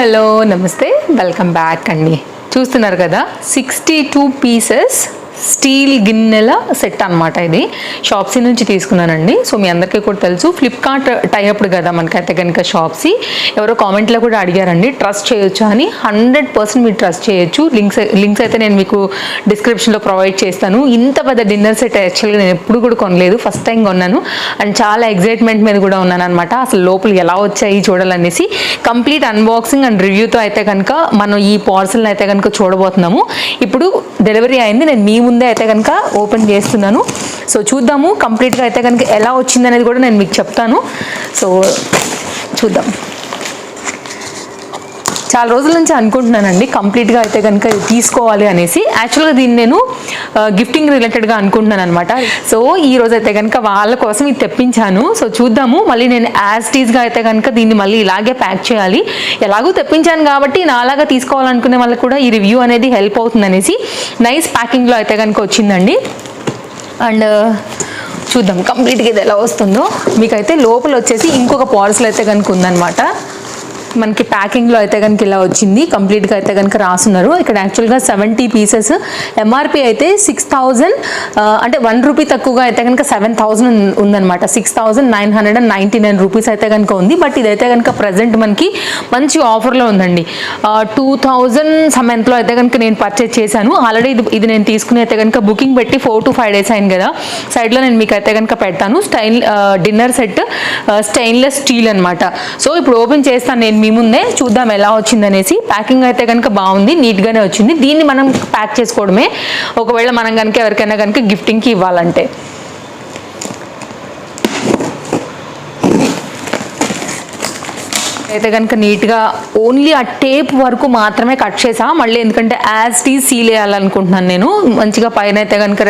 Hello నమస్తే. Welcome back అండి. చూస్తున్నారు కదా సిక్స్టీ టూ పీసెస్ స్టీల్ గిన్నెల సెట్ అన్నమాట ఇది. షాప్సీ నుంచి తీసుకున్నానండి. సో మీ అందరికీ కూడా తెలుసు. ఫ్లిప్కార్ట్ టైఅప్ కదా మనకైతే కనుక షాప్సీ ఎవరో కామెంట్లో కూడా అడిగారండి. ట్రస్ట్ చేయొచ్చు? అని. హండ్రెడ్ పర్సెంట్ మీరు ట్రస్ట్ చేయొచ్చు. లింక్స్ లింక్స్ అయితే నేను మీకు డిస్క్రిప్షన్లో ప్రొవైడ్ చేస్తాను. ఇంత పెద్ద డిన్నర్ సెట్ యాక్చువల్గా నేను ఎప్పుడు కూడా కొనలేదు. ఫస్ట్ టైం కొన్నాను. అండ్ చాలా ఎగ్జైట్మెంట్ మీద కూడా ఉన్నాను అనమాట అసలు లోపల ఎలా వచ్చాయి చూడాలనేసి. కంప్లీట్ అన్బాక్సింగ్ అండ్ రివ్యూతో అయితే కనుక మనం ఈ పార్సల్ని అయితే కనుక చూడబోతున్నాము. ఇప్పుడు డెలివరీ అయింది. నేను మీ ముందే అయితే కనుక ఓపెన్ చేస్తున్నాను. సో చూద్దాము కంప్లీట్గా అయితే కనుక ఎలా వచ్చిందనేది కూడా నేను మీకు చెప్తాను. సో చూద్దాం. చాలా రోజుల నుంచి అనుకుంటున్నానండి. కంప్లీట్గా అయితే కనుక ఇది తీసుకోవాలి అనేసి. యాక్చువల్గా దీన్ని నేను గిఫ్టింగ్ రిలేటెడ్గా అనుకుంటున్నాను అనమాట సో ఈ రోజు అయితే కనుక వాళ్ళ కోసం ఇది తెప్పించాను. సో చూద్దాము. మళ్ళీ నేను యాజ్ టీజ్గా అయితే కనుక దీన్ని మళ్ళీ ఇలాగే ప్యాక్ చేయాలి. ఎలాగో తెప్పించాను కాబట్టి నాలాగా తీసుకోవాలనుకునే వాళ్ళకి కూడా ఈ రివ్యూ అనేది హెల్ప్ అవుతుంది అనేసి నైస్ ప్యాకింగ్లో అయితే కనుక వచ్చిందండి. అండ్ uh, చూద్దాం కంప్లీట్గా ఇది ఎలా వస్తుందో. మీకైతే లోపల వచ్చేసి ఇంకొక పార్సల్ అయితే కనుక ఉందన్నమాట. మనకి ప్యాకింగ్లో అయితే కనుక ఇలా వచ్చింది. కంప్లీట్గా అయితే కనుక రాసున్నారు. ఇక్కడ యాక్చువల్గా సెవెంటీ పీసెస్ ఎంఆర్పి అయితే సిక్స్ థౌజండ్ అంటే వన్ రూపీ తక్కువగా అయితే కనుక సెవెన్ థౌజండ్ ఉందన్నమాట. Six thousand nine hundred and ninety nine rupees అయితే కనుక ఉంది. బట్ ఇదైతే కనుక ప్రజెంట్ మనకి మంచి ఆఫర్లో ఉందండి. టూ థౌజండ్ సమెంట్లో అయితే కనుక నేను పర్చేజ్ చేశాను. ఆల్రెడీ ఇది ఇది నేను తీసుకుని అయితే కనుక బుకింగ్ పెట్టి ఫోర్ టు ఫైవ్ డేస్ అయింది కదా. సైడ్లో నేను మీకు అయితే కనుక పెడతాను. Stain dinner set stainless steel అనమాట సో ఇప్పుడు ఓపెన్ చేస్తాను నేను మీ ముందే చూద్దాం ఎలా వచ్చిందనేసి. ప్యాకింగ్ అయితే కనుక బాగుంది నీట్గానే వచ్చింది. దీన్ని మనం ప్యాక్ చేసుకోవడమే. ఒకవేళ మనం కనుక ఎవరికైనా కనుక గిఫ్టింగ్కి ఇవ్వాలంటే. అయితే కనుక నీట్గా ఓన్లీ ఆ టేప్ వరకు మాత్రమే కట్ చేసా. మళ్ళీ ఎందుకంటే యాజ్ టీ సీల్ వేయాలనుకుంటున్నాను నేను. మంచిగా పైన అయితే కనుక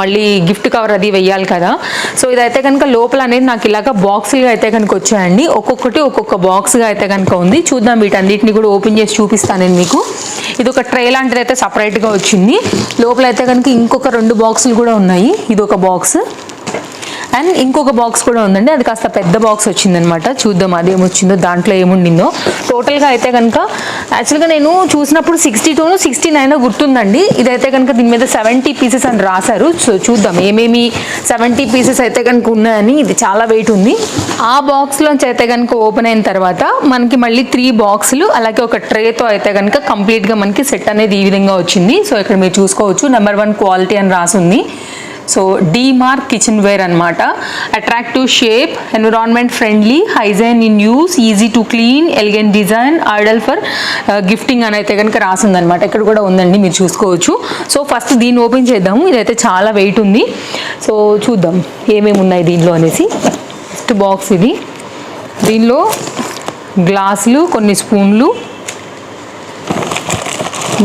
మళ్ళీ గిఫ్ట్ కవర్ అది వెయ్యాలి కదా. సో ఇదైతే కనుక లోపల అనేది నాకు ఇలాగ బాక్స్గా అయితే కనుక వచ్చాయండి. ఒక్కొక్కటి ఒక్కొక్క బాక్స్గా అయితే కనుక ఉంది. చూద్దాం వీటన్నిటిని కూడా ఓపెన్ చేసి చూపిస్తాను నేను మీకు. ఇది ఒక ట్రే లాంటిది అయితే సపరేట్గా వచ్చింది. లోపల అయితే కనుక ఇంకొక రెండు బాక్సులు కూడా ఉన్నాయి. ఇది ఒక బాక్స్ అండ్ ఇంకొక బాక్స్ కూడా ఉందండి. అది కాస్త పెద్ద బాక్స్ వచ్చిందనమాట. చూద్దాం అది ఏమొచ్చిందో దాంట్లో ఏముండిందో. టోటల్గా అయితే కనుక యాక్చువల్గా నేను చూసినప్పుడు సిక్స్టీ టూను సిక్స్టీ నైన్ గుర్తుందండి. ఇదైతే కనుక దీని మీద సెవెంటీ పీసెస్ అని రాశారు. సో చూద్దాం ఏమేమి సెవెంటీ పీసెస్ అయితే కనుక ఉన్నాయని. ఇది చాలా వెయిట్ ఉంది. ఆ బాక్స్లోంచి అయితే కనుక ఓపెన్ అయిన తర్వాత మనకి మళ్ళీ త్రీ బాక్సులు అలాగే ఒక ట్రేతో అయితే కనుక కంప్లీట్గా మనకి సెట్ అనేది ఈ విధంగా వచ్చింది. సో ఇక్కడ మీరు చూసుకోవచ్చు. నెంబర్ వన్ క్వాలిటీ అని రాసుంది. సో డీమార్క్ కిచెన్ వేర్ అనమాట attractive shape environment friendly hygiene in use easy to clean elegant design ideal for gifting అని అయితే కనుక రాసిందనమాట ఇక్కడ కూడా ఉందండి మీరు చూసుకోవచ్చు. సో ఫస్ట్ దీన్ని ఓపెన్ చేద్దాము. ఇదైతే చాలా వెయిట్ ఉంది. సో చూద్దాం ఏమేమి ఉన్నాయి దీనిలో అనేసి. ఫస్ట్ బాక్స్ ఇది. దీనిలో గ్లాసులు కొన్ని స్పూన్లు.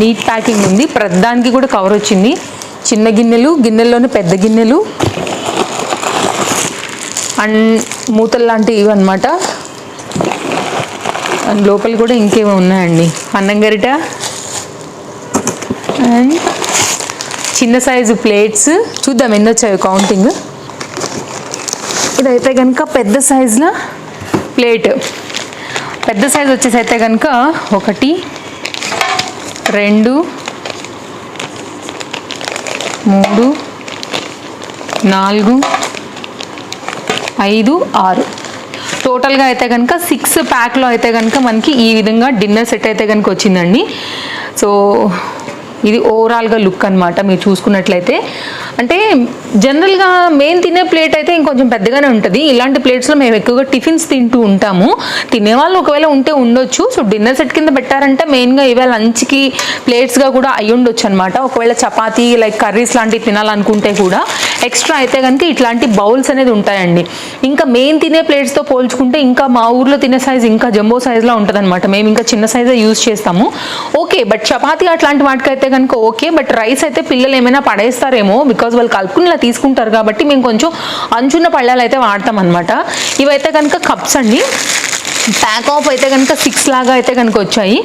నీట్ ప్యాకింగ్ ఉంది. ప్రతిదానికి కూడా కవర్ వచ్చింది. చిన్న గిన్నెలు గిన్నెల్లోనే పెద్ద గిన్నెలు. అండ్ మూతలు లాంటివి అనమాట అండ్ లోపల కూడా ఇంకేమో ఉన్నాయండి. అన్నం గరిట అండ్ చిన్న సైజు ప్లేట్స్. చూద్దాం ఎన్ని వచ్చాయో కౌంటింగ్. ఇదైతే కనుక పెద్ద సైజులో ప్లేట్. పెద్ద సైజు వచ్చేసి అయితే కనుక ఒకటి రెండు మూడు నాలుగు ఐదు ఆరు. టోటల్గా అయితే కనుక సిక్స్ ప్యాక్లో అయితే కనుక మనకి ఈ విధంగా డిన్నర్ సెట్ అయితే కనుక వచ్చిందండి. సో ఇది ఓవరాల్గా లుక్ అనమాట మీరు చూసుకున్నట్లయితే. అంటే జనరల్గా మెయిన్ తినే ప్లేట్ అయితే ఇంకొంచెం పెద్దగానే ఉంటుంది. ఇలాంటి ప్లేట్స్లో మేము ఎక్కువగా టిఫిన్స్ తింటూ ఉంటాము. తినేవాళ్ళు ఒకవేళ ఉంటే ఉండొచ్చు. సో డిన్నర్ సెట్ కింద పెట్టారంటే మెయిన్గా ఇవే లంచ్కి ప్లేట్స్గా కూడా అయి ఉండొచ్చు అనమాట ఒకవేళ చపాతీ లైక్ కర్రీస్ లాంటివి తినాలనుకుంటే కూడా ఎక్స్ట్రా అయితే కనుక ఇట్లాంటి బౌల్స్ అనేది ఉంటాయండి. ఇంకా మెయిన్ తినే ప్లేట్స్తో పోల్చుకుంటే ఇంకా మా ఊర్లో తినే సైజ్ ఇంకా జంబో సైజ్లో ఉంటుంది అనమాట మేము ఇంకా చిన్న సైజే యూజ్ చేస్తాము. ఓకే బట్ చపాతీ అట్లాంటి వాటికైతే కనుక ఓకే బట్ రైస్ అయితే పిల్లలు ఏమైనా పడేస్తారేమో బికాజ్ వాళ్ళు కలుపుకుని ఇలా తీసుకుంటారు కాబట్టి మేము కొంచెం అంచున్న పళ్ళాలు అయితే వాడతాం అనమాట ఇవైతే కనుక కప్స్ అండి. ప్యాక్ ఆఫ్ అయితే కనుక సిక్స్ లాగా అయితే కనుక వచ్చాయి.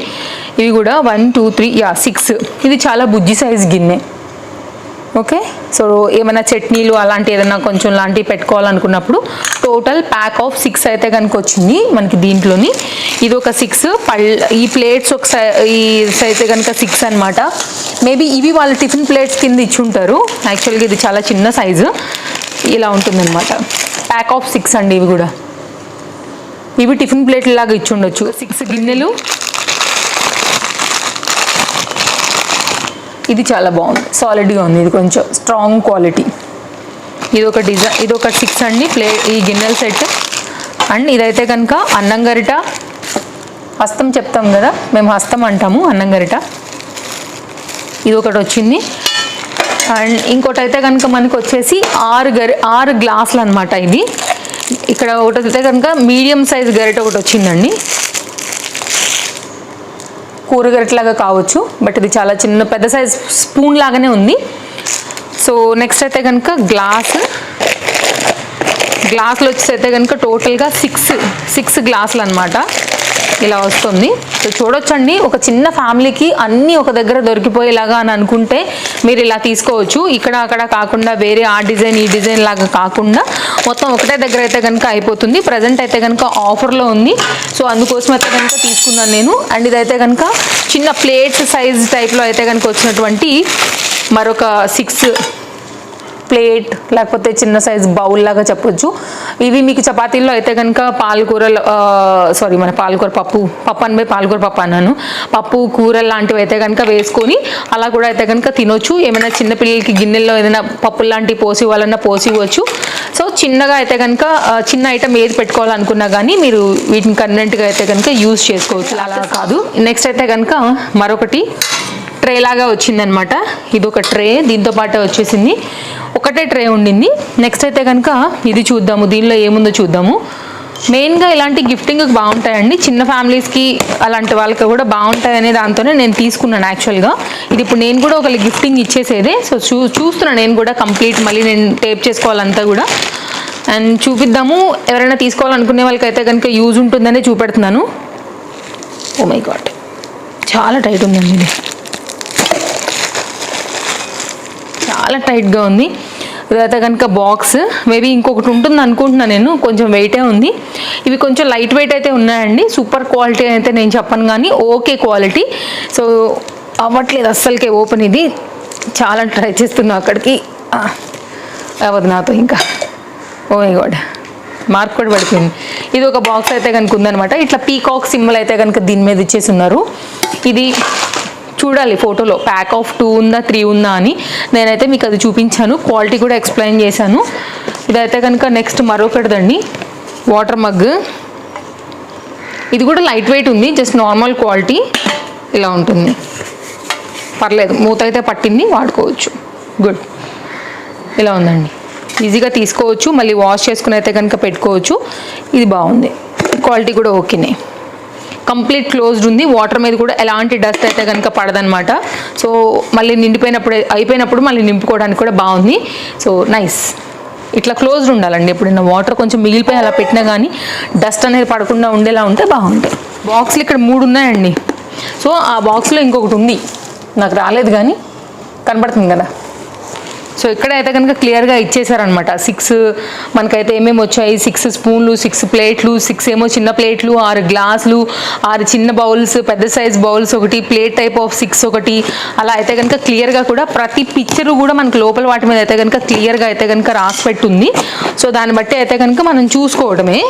ఇవి కూడా వన్ టూ త్రీ యా సిక్స్ ఇది చాలా బుజ్జి సైజ్ గిన్నె. ఓకే? సో ఏమైనా చట్నీలు అలాంటి ఏదైనా కొంచెం లాంటివి పెట్టుకోవాలనుకున్నప్పుడు టోటల్ ప్యాక్ ఆఫ్ సిక్స్ అయితే కనుక వచ్చింది మనకి దీంట్లోని. ఇది ఒక సిక్స్ పళ్ళ ఈ ప్లేట్స్ ఒక సై- ఈ అయితే కనుక సిక్స్ అన్నమాట. మేబీ ఇవి వాళ్ళ టిఫిన్ ప్లేట్స్ కింద ఇచ్చుంటారు. యాక్చువల్గా ఇది చాలా చిన్న సైజు. ఇలా ఉంటుందన్నమాట. ప్యాక్ ఆఫ్ సిక్స్ అండి ఇవి కూడా. ఇవి టిఫిన్ ప్లేట్ లాగా ఇచ్చుండొచ్చు. సిక్స్ గిన్నెలు ఇది చాలా బాగుంది. సాలిడ్గా ఉంది. ఇది కొంచెం స్ట్రాంగ్ క్వాలిటీ ఇది ఒక డిజైన్ ఇది ఒక సిక్స్ అండి. ప్లే ఈ గిన్నెల సెట్ అండ్ ఇదైతే కనుక అన్నం గరిట హస్తం చెప్తాం కదా? మేము హస్తం అంటాము అన్నం గరిట ఇది ఒకటి వచ్చింది. అండ్ ఇంకోటి అయితే కనుక మనకు వచ్చేసి ఆరు గరి ఆరు గ్లాసులు అనమాట ఇది ఇక్కడ ఒకటి అయితే కనుక మీడియం సైజ్ గరిట ఒకటి వచ్చిందండి. కూరగరిటలాగా కావచ్చు బట్ ఇది చాలా చిన్న పెద్ద సైజ్ స్పూన్ లాగానే ఉంది. సో నెక్స్ట్ అయితే కనుక గ్లాస్. గ్లాసులు వచ్చేసి అయితే కనుక టోటల్గా సిక్స్ సిక్స్ గ్లాసులు అనమాట ఇలా వస్తుంది. సో చూడొచ్చండి. ఒక చిన్న ఫ్యామిలీకి అన్నీ ఒక దగ్గర దొరికిపోయేలాగా అని అనుకుంటే మీరు ఇలా తీసుకోవచ్చు. ఇక్కడ అక్కడ కాకుండా వేరే ఆ డిజైన్ ఈ డిజైన్ లాగా కాకుండా మొత్తం ఒకటే దగ్గర అయితే కనుక అయిపోతుంది. ప్రజెంట్ అయితే కనుక ఆఫర్లో ఉంది. సో అందుకోసం అయితే కనుక తీసుకున్నాను నేను. అండ్ ఇదైతే కనుక చిన్న ప్లేట్స్ సైజ్ టైప్లో అయితే కనుక వచ్చినటువంటి మరొక సిక్స్ ప్లేట్ లేకపోతే చిన్న సైజ్ బౌల్ లాగా చెప్పొచ్చు. ఇవి మీకు చపాతీల్లో అయితే కనుక పాలకూర సారీ మన పాలకూర పప్పు పప్పు అని పాలకూర పప్పు అన్నాను. పప్పు కూర లాంటివి అయితే కనుక వేసుకొని అలా కూడా అయితే కనుక తినొచ్చు. ఏమైనా చిన్న పిల్లలకి గిన్నెల్లో ఏదైనా పప్పు లాంటివి పోసి ఇవ్వాలన్నా పోసి ఇవ్వచ్చు. సో చిన్నగా అయితే కనుక చిన్న ఐటమ్ ఏది పెట్టుకోవాలనుకున్నా కానీ మీరు వీటిని కన్వెంట్గా అయితే కనుక యూజ్ చేసుకోవచ్చు. అలా కాదు. నెక్స్ట్ అయితే కనుక మరొకటి. ట్రే లాగా వచ్చిందనమాట ఇది ఒక ట్రే దీంతో పాటే వచ్చేసింది. ఒకటే ట్రే ఉండింది. నెక్స్ట్ అయితే కనుక ఇది చూద్దాము దీనిలో ఏముందో చూద్దాము. మెయిన్గా ఇలాంటి గిఫ్టింగ్ బాగుంటాయండి. చిన్న ఫ్యామిలీస్కి అలాంటి వాళ్ళకి కూడా బాగుంటాయనే దాంతోనే నేను తీసుకున్నాను యాక్చువల్గా ఇది ఇప్పుడు నేను కూడా ఒకరికి గిఫ్టింగ్ ఇచ్చేసేదే. సో చూ చూస్తున్నాను నేను కూడా కంప్లీట్ మళ్ళీ నేను టేప్ చేసుకోవాలంతా కూడా. అండ్ చూపిద్దాము. ఎవరైనా తీసుకోవాలనుకునే వాళ్ళకైతే కనుక యూజ్ ఉంటుందనే చూపెడుతున్నాను. ఓ మై గాడ్ చాలా టైట్ ఉందండి ఇది. చాలా టైట్గా ఉంది. తర్వాత కనుక బాక్స్ మేబీ ఇంకొకటి ఉంటుంది అనుకుంటున్నాను నేను కొంచెం వెయిటే ఉంది. ఇవి కొంచెం లైట్ వెయిట్ అయితే ఉన్నాయండి. సూపర్ క్వాలిటీ అయితే నేను చెప్పను కానీ ఓకే క్వాలిటీ. సో అవ్వట్లేదు అస్సలకే ఓపెన్ ఇది. చాలా ట్రై చేస్తున్నా అక్కడికి. అవ్వదు నాతో ఇంకా. ఓ మై గాడ్. మార్క్ కూడా పడిపోయింది. ఇది ఒక బాక్స్ అయితే కనుక ఉందనమాట ఇట్లా పీకాక్ సింబల్ అయితే కనుక దీని మీద ఇచ్చేసి ఉన్నారు. ఇది చూడాలి ఫోటోలో. ప్యాక్ ఆఫ్ టూ ఉందా త్రీ ఉందా అని. నేనైతే మీకు అది చూపించాను. క్వాలిటీ కూడా ఎక్స్ప్లెయిన్ చేశాను. ఇదైతే కనుక నెక్స్ట్ మరొకటిదండి. వాటర్ మగ్ ఇది కూడా లైట్ వెయిట్ ఉంది జస్ట్ నార్మల్ క్వాలిటీ ఇలా ఉంటుంది. పర్లేదు మూత అయితే పట్టింది వాడుకోవచ్చు. గుడ్ ఇలా ఉందండి. ఈజీగా తీసుకోవచ్చు మళ్ళీ వాష్ చేసుకుని అయితే కనుక పెట్టుకోవచ్చు. ఇది బాగుంది. క్వాలిటీ కూడా ఓకేనే. కంప్లీట్ క్లోజ్డ్ ఉంది. వాటర్ మీద కూడా ఎలాంటి డస్ట్ అయితే కనుక పడదనమాట సో మళ్ళీ నిండిపోయినప్పుడు అయిపోయినప్పుడు మళ్ళీ నింపుకోవడానికి కూడా బాగుంది. So nice. ఇట్లా క్లోజ్డ్ ఉండాలండి ఎప్పుడైనా. వాటర్ కొంచెం మిగిలిపోయి అలా పెట్టినా కానీ డస్ట్ అనేది పడకుండా ఉండేలా ఉంటే బాగుంటాయి. బాక్స్లు ఇక్కడ మూడు ఉన్నాయండి. సో ఆ బాక్స్లో ఇంకొకటి ఉంది. నాకు రాలేదు కానీ కనబడుతుంది కదా. సో ఇక్కడ అయితే కనుక క్లియర్గా ఇచ్చేసారనమాట సిక్స్ మనకైతే ఏమేమి వచ్చాయి? సిక్స్ స్పూన్లు సిక్స్ ప్లేట్లు సిక్స్ ఏమో చిన్న ప్లేట్లు ఆరు గ్లాసులు ఆరు చిన్న బౌల్స్ పెద్ద సైజ్ బౌల్స్ ఒకటి ప్లేట్ టైప్ ఆఫ్ సిక్స్ ఒకటి. అలా అయితే కనుక క్లియర్గా కూడా ప్రతి పిక్చర్ కూడా మనకి లోపల వాటి మీద అయితే కనుక క్లియర్గా అయితే కనుక రాసి పెట్టుంది. సో దాన్ని బట్టి అయితే కనుక మనం చూసుకోవడమే.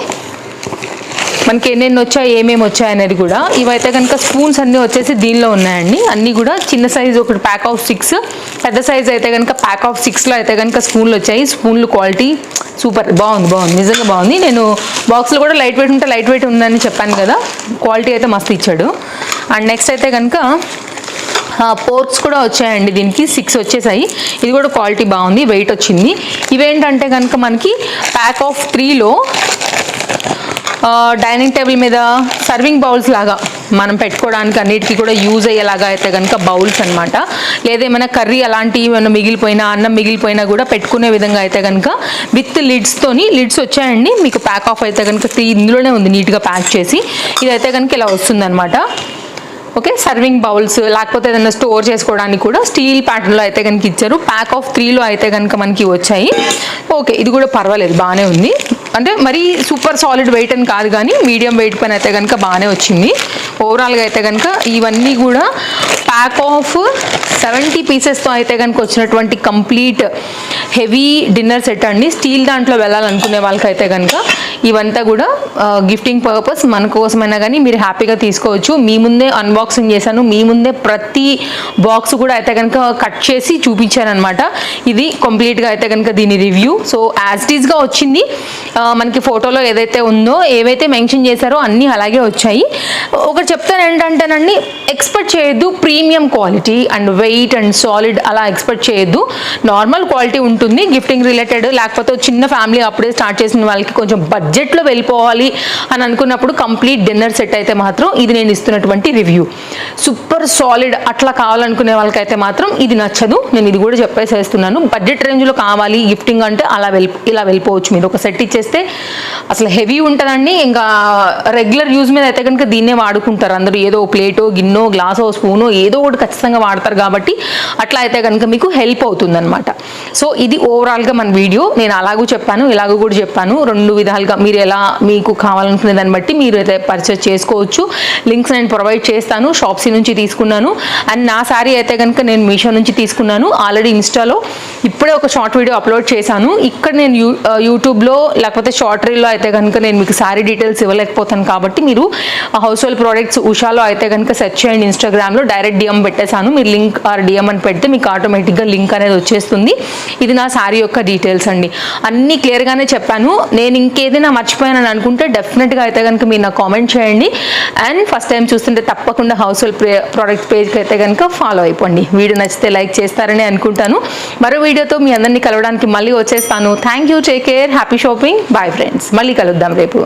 మనకి ఎన్నెన్ని వచ్చాయి ఏమేమి వచ్చాయి అనేది కూడా ఇవైతే కనుక స్పూన్స్ అన్నీ వచ్చేసి దీనిలో ఉన్నాయండి. అన్నీ కూడా చిన్న సైజు ఒకటి ప్యాక్ ఆఫ్ సిక్స్ పెద్ద సైజ్ అయితే కనుక ప్యాక్ ఆఫ్ సిక్స్లో అయితే కనుక స్పూన్లు వచ్చాయి. స్పూన్లు క్వాలిటీ సూపర్ బాగుంది బాగుంది నిజంగా బాగుంది. నేను బాక్స్లో కూడా లైట్ వెయిట్ ఉంటే లైట్ వెయిట్ ఉందని చెప్పాను కదా క్వాలిటీ అయితే మస్తు ఇచ్చాడు. అండ్ నెక్స్ట్ అయితే కనుక పోర్క్స్ కూడా వచ్చాయండి దీనికి. సిక్స్ వచ్చేసాయి. ఇది కూడా క్వాలిటీ బాగుంది వెయిట్ వచ్చింది. ఇవేంటంటే కనుక మనకి ప్యాక్ ఆఫ్ త్రీలో డైనింగ్ టేబుల్ మీద సర్వింగ్ బౌల్స్ లాగా మనం పెట్టుకోవడానికి అన్నిటికీ కూడా యూజ్ అయ్యేలాగా అయితే కనుక బౌల్స్ అనమాట లేదా ఏమైనా కర్రీ అలాంటివి ఏమైనా మిగిలిపోయినా అన్నం మిగిలిపోయినా కూడా పెట్టుకునే విధంగా అయితే కనుక విత్ లిడ్స్తోని లిడ్స్ వచ్చాయండి. మీకు ప్యాక్ ఆఫ్ అయితే కనుక ఇందులోనే ఉంది నీట్గా ప్యాక్ చేసి. ఇదైతే కనుక ఇలా వస్తుందన్నమాట. ఓకే సర్వింగ్ బౌల్స్ లేకపోతే ఏదైనా స్టోర్ చేసుకోవడానికి కూడా స్టీల్ ప్యాటర్న్లో అయితే కనుక ఇచ్చారు. ప్యాక్ ఆఫ్ త్రీలో అయితే కనుక మనకి వచ్చాయి. ఓకే ఇది కూడా పర్వాలేదు బాగానే ఉంది. అంటే మరీ సూపర్ సాలిడ్ వెయిట్ అని కాదు కానీ మీడియం వెయిట్ పైన అయితే కనుక బాగానే వచ్చింది. ఓవరాల్గా అయితే కనుక ఇవన్నీ కూడా ప్యాక్ ఆఫ్ సెవెంటీ పీసెస్తో అయితే కనుక వచ్చినటువంటి కంప్లీట్ హెవీ డిన్నర్ సెట్ అండి. స్టీల్ దాంట్లో వెళ్ళాలనుకునే వాళ్ళకైతే కనుక ఇవంతా కూడా గిఫ్టింగ్ పర్పస్ మన కోసమైనా కానీ మీరు హ్యాపీగా తీసుకోవచ్చు. మీ ముందే అన్బాక్సింగ్ చేశాను. మీ ముందే ప్రతి బాక్స్ కూడా అయితే కనుక కట్ చేసి చూపించాను అనమాట ఇది కంప్లీట్గా అయితే కనుక దీని రివ్యూ సో యాజ్ ఇట్ ఈస్గా వచ్చింది. మనకి ఫోటోలో ఏదైతే ఉందో ఏవైతే మెన్షన్ చేశారో అన్నీ అలాగే వచ్చాయి. ఒకటి చెప్తాను ఏంటంటేనండి ఎక్స్పెక్ట్ చేయొద్దు premium quality and weight and solid అలా ఎక్స్పెక్ట్ చేయొద్దు. నార్మల్ క్వాలిటీ ఉంటుంది గిఫ్టింగ్ రిలేటెడ్ లేకపోతే చిన్న ఫ్యామిలీ అప్పుడే స్టార్ట్ చేసిన వాళ్ళకి కొంచెం బడ్జెట్లో వెళ్ళిపోవాలి అని అనుకున్నప్పుడు కంప్లీట్ డిన్నర్ సెట్ అయితే మాత్రం ఇది నేను ఇస్తున్నటువంటి రివ్యూ సూపర్ సాలిడ్ అట్లా కావాలనుకునే వాళ్ళకైతే మాత్రం ఇది నచ్చదు. నేను ఇది కూడా చెప్పేసేస్తున్నాను. బడ్జెట్ రేంజ్లో కావాలి గిఫ్టింగ్ అంటే అలా వెళ్ళి ఇలా వెళ్ళిపోవచ్చు మీరు. ఒక సెట్ ఇచ్చేసి చేస్తే అసలు హెవీ ఉంటుందండి. ఇంకా రెగ్యులర్ యూజ్ మీద అయితే కనుక దీన్నే వాడుకుంటారు. అందరూ ఏదో ప్లేటో గిన్నో గ్లాసో స్పూనో ఏదో ఒకటి ఖచ్చితంగా వాడతారు కాబట్టి అట్లా అయితే కనుక మీకు హెల్ప్ అవుతుందన్నమాట. సో ఇది ఓవరాల్గా మన వీడియో. నేను అలాగూ చెప్పాను ఇలాగూ కూడా చెప్పాను. రెండు విధాలుగా మీరు ఎలా మీకు కావాలనుకునే దాన్ని బట్టి మీరు అయితే పర్చేస్ చేసుకోవచ్చు. లింక్స్ నేను ప్రొవైడ్ చేస్తాను షాప్సీ నుంచి తీసుకున్నాను. అండ్ నా శారీ అయితే కనుక నేను మీషో నుంచి తీసుకున్నాను. ఆల్రెడీ ఇన్స్టాలో ఇప్పుడే ఒక షార్ట్ వీడియో అప్లోడ్ చేశాను. ఇక్కడ నేను యూ యూట్యూబ్లో లేకపోతే లేకపోతే షార్ట్ రీల్లో అయితే కనుక నేను మీకు శారీ డీటెయిల్స్ ఇవ్వలేకపోతాను కాబట్టి మీరు హౌస్ హోల్డ్ ప్రోడక్ట్స్ ఉషాలో అయితే కనుక సెర్చ్ చేయండి ఇన్స్టాగ్రామ్లో డైరెక్ట్ డిఎం పెట్టేశాను. మీరు లింక్ ఆర్ డిఎం అని పెడితే మీకు ఆటోమేటిక్గా లింక్ అనేది వచ్చేస్తుంది. ఇది నా శారీ యొక్క డీటెయిల్స్ అండి. అన్నీ క్లియర్గానే చెప్పాను. నేను ఇంకేదైనా మర్చిపోయానని అనుకుంటే డెఫినెట్గా అయితే కనుక మీరు నాకు కామెంట్ చేయండి. అండ్ ఫస్ట్ టైం చూస్తుంటే తప్పకుండా హౌస్ హోల్డ్ ప్రోడక్ట్ పేజ్కి అయితే కనుక ఫాలో అయిపోండి. వీడియో నచ్చితే లైక్ చేస్తారని అనుకుంటాను. మరో వీడియోతో మీ అందరినీ కలవడానికి మళ్ళీ వచ్చేస్తాను. Thank you take care happy shopping bye friends మళ్ళీ కలుద్దాం రేపు.